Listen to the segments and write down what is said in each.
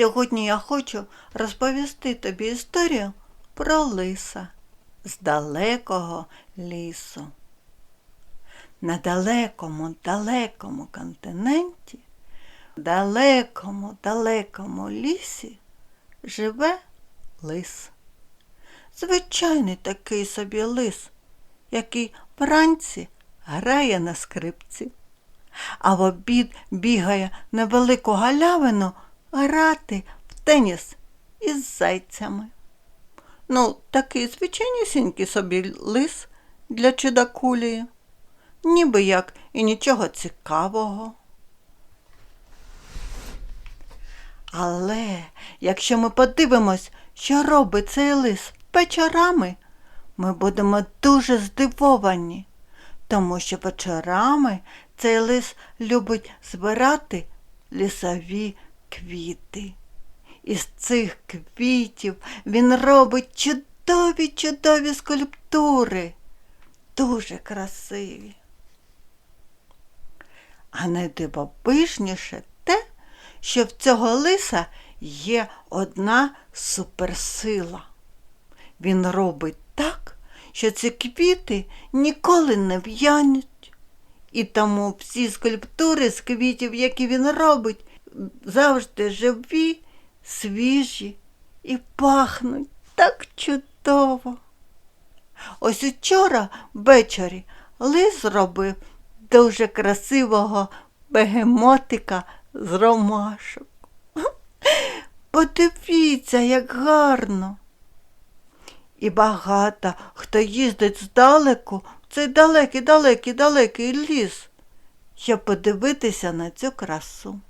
Сьогодні я хочу розповісти тобі історію про лиса з далекого лісу. На далекому, далекому континенті, в далекому, далекому лісі живе лис. Звичайний такий собі лис, який вранці грає на скрипці, а в обід бігає на велику галявину грати в теніс із зайцями. Ну, такий звичайнісінький собі лис для чудакулії, ніби як і нічого цікавого. Але якщо ми подивимось, що робить цей лис вечорами, ми будемо дуже здивовані, тому що вечорами цей лис любить збирати лісові квіти. Із цих квітів він робить чудові чудові скульптури, дуже красиві. А найдивовижніше те, що в цього лиса є одна суперсила. Він робить так, що ці квіти ніколи не в'януть. І тому всі скульптури з квітів, які він робить, завжди живі, свіжі і пахнуть так чудово. Ось учора ввечері лис зробив дуже красивого бегемотика з ромашок. Подивіться, як гарно. І багато хто їздить здалеку в цей далекий, далекий, далекий ліс, щоб подивитися на цю красу.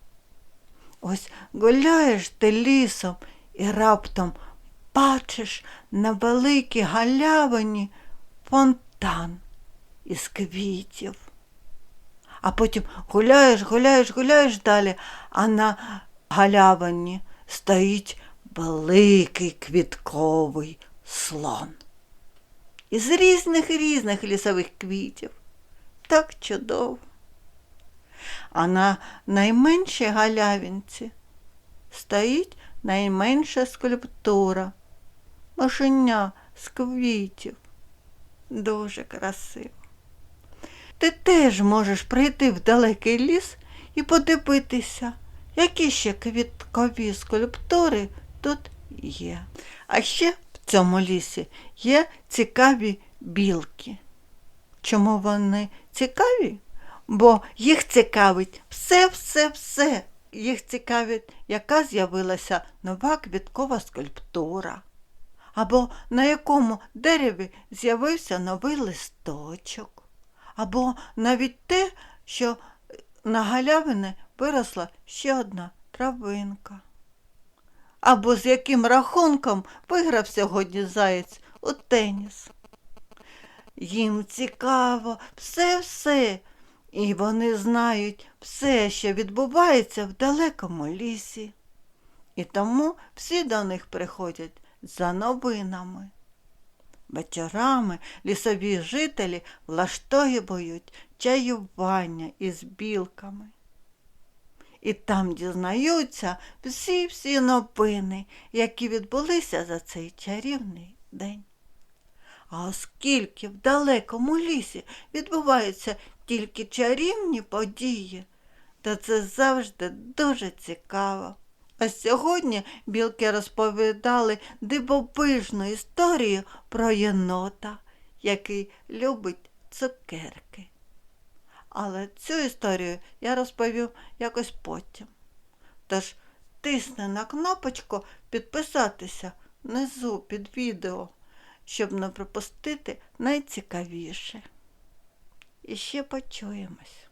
Ось гуляєш ти лісом і раптом бачиш на великій галявині фонтан із квітів. А потім гуляєш, гуляєш, гуляєш далі, а на галявині стоїть великий квітковий слон. Із різних різних лісових квітів. Так чудово. А на найменшій галявинці стоїть найменша скульптура. Мишеня з квітів. Дуже красиво. Ти теж можеш прийти в далекий ліс і подивитися, які ще квіткові скульптури тут є. А ще в цьому лісі є цікаві білки. Чому вони цікаві? Бо їх цікавить все-все-все. Їх цікавить, яка з'явилася нова квіткова скульптура, або на якому дереві з'явився новий листочок, або навіть те, що на галявини виросла ще одна травинка. Або з яким рахунком виграв сьогодні заєць у теніс. Їм цікаво все-все, і вони знають все, що відбувається в далекому лісі. І тому всі до них приходять за новинами. Вечорами лісові жителі влаштовують чаювання із білками. І там дізнаються всі-всі новини, які відбулися за цей чарівний день. А оскільки в далекому лісі відбуваються тільки чарівні події, то це завжди дуже цікаво. А сьогодні білки розповідали дивовижну історію про єнота, який любить цукерки. Але цю історію я розповів якось потім. Тож тисни на кнопочку підписатися внизу під відео, щоб не пропустити найцікавіше. І ще почуємось.